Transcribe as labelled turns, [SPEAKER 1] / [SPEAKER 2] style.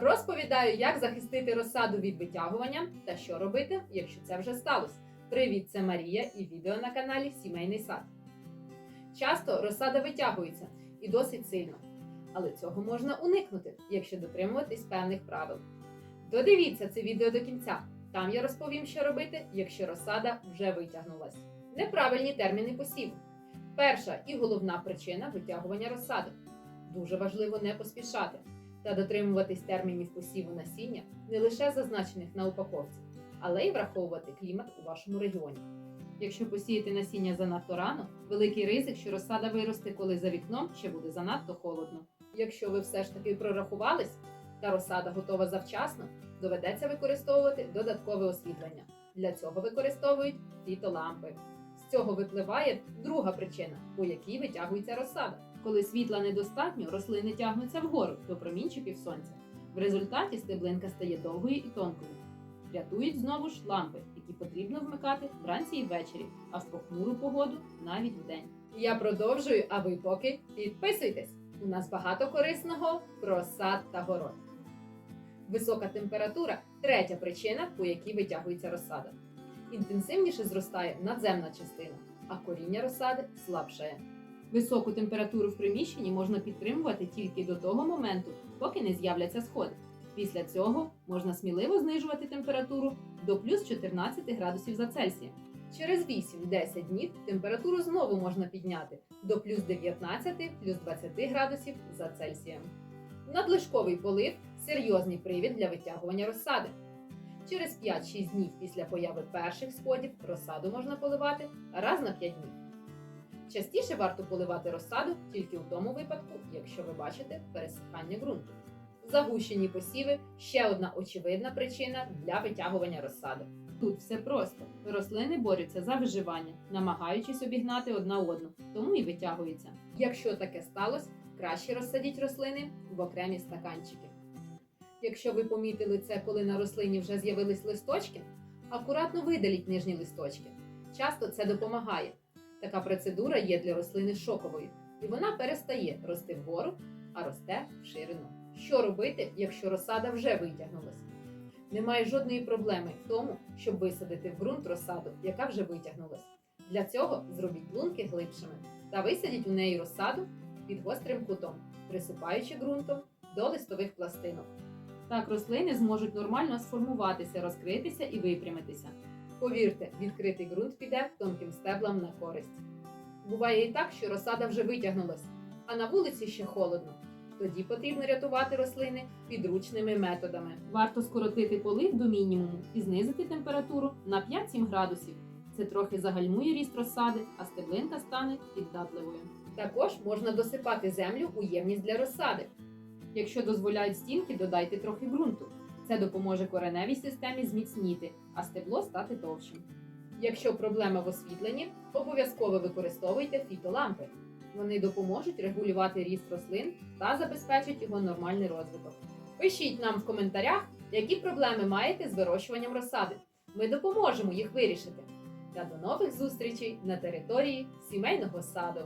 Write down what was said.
[SPEAKER 1] Розповідаю, як захистити розсаду від витягування та що робити, якщо це вже сталося. Привіт, це Марія і відео на каналі Сімейний сад. Часто розсада витягується і досить сильно, але цього можна уникнути, якщо дотримуватись певних правил. Додивіться це відео до кінця. Там я розповім, що робити, якщо розсада вже витягнулась. Неправильні терміни посіву. Перша і головна причина витягування розсади. Дуже важливо не поспішати та дотримуватись термінів посіву насіння не лише зазначених на упаковці, але й враховувати клімат у вашому регіоні. Якщо посіяти насіння занадто рано, великий ризик, що розсада виросте, коли за вікном ще буде занадто холодно. Якщо ви все ж таки прорахувались та розсада готова завчасно, доведеться використовувати додаткове освітлення. Для цього використовують фітолампи. Цього випливає друга причина, по якій витягується розсада. Коли світла недостатньо, рослини тягнуться вгору до промінчиків сонця. В результаті стеблинка стає довгою і тонкою. Рятують знову ж лампи, які потрібно вмикати вранці і ввечері, а в похмуру погоду навіть вдень. Я продовжую, а ви поки підписуйтесь. У нас багато корисного про сад та город. Висока температура третя причина, по якій витягується розсада. Інтенсивніше зростає надземна частина, а коріння розсади слабшає. Високу температуру в приміщенні можна підтримувати тільки до того моменту, поки не з'являться сходи. Після цього можна сміливо знижувати температуру до плюс 14 градусів за Цельсієм. Через 8-10 днів температуру знову можна підняти до плюс 19 плюс 20 градусів за Цельсієм. Надлишковий полив серйозний привід для витягування розсади. Через 5-6 днів після появи перших сходів розсаду можна поливати раз на 5 днів. Частіше варто поливати розсаду тільки в тому випадку, якщо ви бачите пересихання ґрунту. Загущені посіви ще одна очевидна причина для витягування розсади. Тут все просто. Рослини борються за виживання, намагаючись обігнати одна одну, тому і витягуються. Якщо таке сталося, краще розсадіть рослини в окремі стаканчики. Якщо ви помітили це, коли на рослині вже з'явились листочки, акуратно видаліть нижні листочки. Часто це допомагає. Така процедура є для рослини шоковою, і вона перестає рости вгору, а росте в ширину. Що робити, якщо розсада вже витягнулась? Немає жодної проблеми в тому, щоб висадити в ґрунт розсаду, яка вже витягнулась. Для цього зробіть лунки глибшими та висадіть у неї розсаду під гострим кутом, присипаючи ґрунтом до листових пластинок. Так рослини зможуть нормально сформуватися, розкритися і випрямитися. Повірте, відкритий ґрунт піде тонким стеблам на користь. Буває і так, що розсада вже витягнулась, а на вулиці ще холодно. Тоді потрібно рятувати рослини підручними методами. Варто скоротити полив до мінімуму і знизити температуру на 5-7 градусів. Це трохи загальмує ріст розсади, а стеблинка стане піддатливою. Також можна досипати землю у ємність для розсади. Якщо дозволяють стінки, додайте трохи ґрунту. Це допоможе кореневій системі зміцніти, а стебло стати товщим. Якщо проблема в освітленні, обов'язково використовуйте фітолампи. Вони допоможуть регулювати ріст рослин та забезпечать його нормальний розвиток. Пишіть нам в коментарях, які проблеми маєте з вирощуванням розсади. Ми допоможемо їх вирішити. Та до нових зустрічей на території сімейного саду.